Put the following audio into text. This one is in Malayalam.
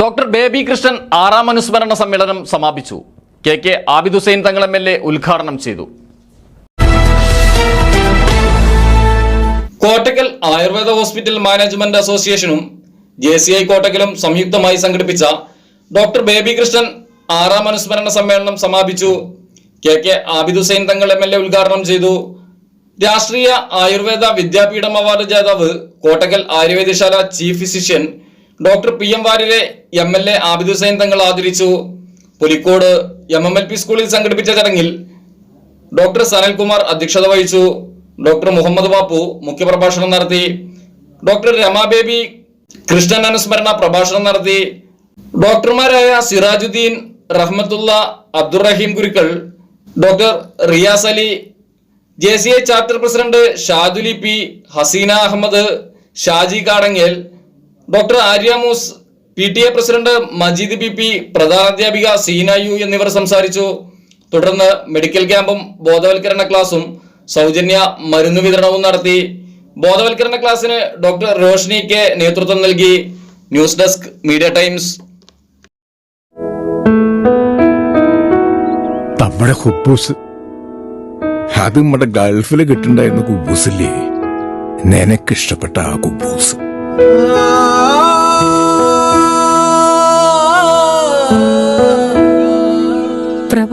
ഡോക്ടർ ബേബി കൃഷ്ണൻ ആറാം അനുസ്മരണ സമ്മേളനം സമാപിച്ചു. K K Abid Hussain Thangal M L A ഉദ്ഘാടനം ചെയ്തു. കോട്ടക്കൽ ആയുർവേദ ഹോസ്പിറ്റൽ മാനേജ്മെന്റ് അസോസിയേഷനും ജെ സി ഐ കോട്ടക്കലും സംയുക്തമായി സംഘടിപ്പിച്ച ഡോക്ടർ ബേബി കൃഷ്ണൻ ആറാം അനുസ്മരണ സമ്മേളനം സമാപിച്ചു. K K Abid Hussain Thangal M L A ഉദ്ഘാടനം ചെയ്തു. രാഷ്ട്രീയ ആയുർവേദ വിദ്യാപീഠം അവാർഡ് ജേതാവ് Kottakkal Ayurvedashala chief physician doctor P M വാര്യരെ M L A Abid Hussain Thangal ആദരിച്ചു. Pulikkode M M L P സ്കൂളിൽ സംഘടിപ്പിച്ച ചടങ്ങിൽ ഡോക്ടർ സനൽകുമാർ അധ്യക്ഷത വഹിച്ചു. ഡോക്ടർ മുഹമ്മദ് ബാപ്പു മുഖ്യപ്രഭാഷണം നടത്തി. ഡോക്ടർ രമാബേബി കൃഷ്ണൻ അനുസ്മരണ പ്രഭാഷണം നടത്തി. ഡോക്ടർമാരായ Sirajuddin Rahmathulla Abdurahim Gurukkal doctor Riyas Ali J C I chapter president Shaduli P Haseena Ahmed Shaji Kadangel doctor Arya Moos P T A president Majeed P P പ്രധാനാധ്യാപിക Seena U എന്നിവർ സംസാരിച്ചു. തുടർന്ന് മെഡിക്കൽ ക്യാമ്പും ബോധവൽക്കരണ ക്ലാസും സൗജന്യ മരുന്ന് വിതരണവും നടത്തി. ബോധവൽക്കരണ ക്ലാസ്സിന് ഡോക്ടർ റോഷ്നി കെ നേതൃത്വം നൽകി. News desk media times. നമ്മുടെ കുബൂസ് അത് നമ്മുടെ ഗൾഫിൽ കിട്ടുണ്ടായിരുന്ന കുബൂസില്ലേ നിനക്കിഷ്ടപ്പെട്ട ആ കുബൂസ്